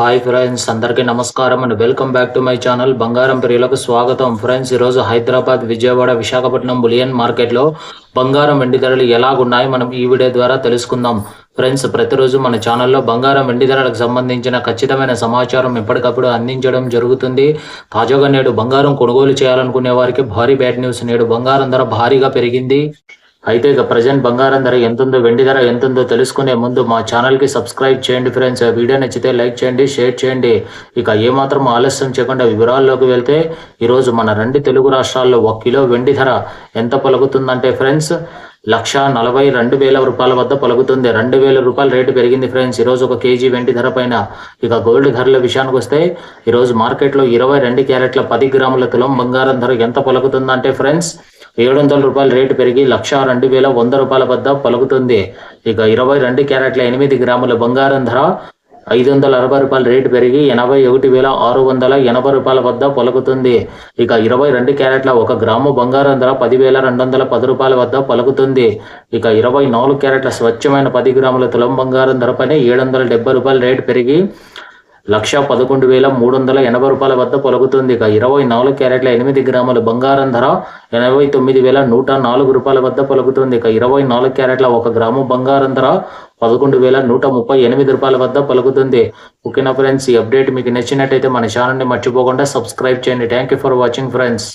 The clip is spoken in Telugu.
హాయ్ ఫ్రెండ్స్ అందరికీ నమస్కారం and welcome back to my channel బంగారం ప్రియులకు స్వాగతం. ఫ్రెండ్స్ ఈరోజు హైదరాబాద్ విజయవాడ విశాఖపట్నం బులియన్ మార్కెట్లో బంగారం వెండి ధరలు ఎలాగున్నాయో మనం ఈ వీడియో ద్వారా తెలుసుకుందాం. ఫ్రెండ్స్ ప్రతిరోజు మన ఛానల్లో బంగారం వెండి ధరలకు సంబంధించిన ఖచ్చితమైన సమాచారం ఎప్పటికప్పుడు అందించడం జరుగుతుంది. తాజాగా నేడు బంగారం కొనుగోలు చేయాలనుకునే వారికి భారీ బ్యాడ్ న్యూస్ నేడు బంగారం ధర భారీగా పెరిగింది. అయితే ఇక ప్రజెంట్ బంగారం ధర ఎంతుందో వెండి ధర ఎంతుందో తెలుసుకునే ముందు మా ఛానల్కి సబ్స్క్రైబ్ చేయండి ఫ్రెండ్స్ వీడియో నచ్చితే లైక్ చేయండి షేర్ చేయండి. ఇక ఏమాత్రం ఆలస్యం చేయకుండా వివరాల్లోకి వెళ్తే ఈరోజు మన రెండు తెలుగు రాష్ట్రాల్లో ఒక కిలో వెండి ధర ఎంత పలుకుతుందంటే ఫ్రెండ్స్ లక్ష నలభై రెండు వేల రూపాయల వద్ద పలుకుతుంది. రెండు వేల రూపాయల రేటు పెరిగింది ఫ్రెండ్స్ ఈరోజు ఒక కేజీ వెండి ధర పైన ఇక గోల్డ్ ధరల విషయానికి వస్తే ఈరోజు మార్కెట్లో ఇరవై రెండు క్యారెట్ల పది గ్రాముల తులం బంగారం ధర ఎంత పలుకుతుందంటే ఫ్రెండ్స్ ఏడు వందల రూపాయల రేటు పెరిగి లక్ష రెండు వేల వంద రూపాయల వద్ద పలుకుతుంది. ఇక ఇరవై రెండు క్యారెట్ల ఎనిమిది గ్రాముల బంగారం ధర ఐదు వందల అరవై రూపాయల రేటు పెరిగి ఎనభై ఒకటి వేల ఆరు వందల ఎనభై రూపాయల వద్ద పలుకుతుంది. ఇక ఇరవై రెండు క్యారెట్ల ఒక గ్రాము బంగారం ధర పదివేల రెండు వందల పది రూపాయల వద్ద పలుకుతుంది. ఇక ఇరవై నాలుగు క్యారెట్ల స్వచ్ఛమైన పది గ్రాముల తులం బంగారం ధరపైన ఏడు వందల డెబ్బై రూపాయల రేటు పెరిగి లక్ష పదకొండు వేల మూడు వందల ఎనభై రూపాయల వద్ద పలుకుతుంది. ఇక ఇరవై నాలుగు క్యారెట్ల ఎనిమిది గ్రాముల బంగారం ధర ఎనభై తొమ్మిది వేల నూట నాలుగు రూపాయల వద్ద పలుకుతుంది. ఇక ఇరవై నాలుగు క్యారెట్ల ఒక గ్రాము బంగారం ధర పదకొండు వేల నూట ముప్పై ఎనిమిది రూపాయల వద్ద పలుకుతుంది. ఓకేనా ఫ్రెండ్స్? ఈ అప్డేట్ మీకు నచ్చినట్టయితే మన ఛానల్ని మర్చిపోకుండా సబ్స్క్రైబ్ చేయండి. Thank you for watching friends.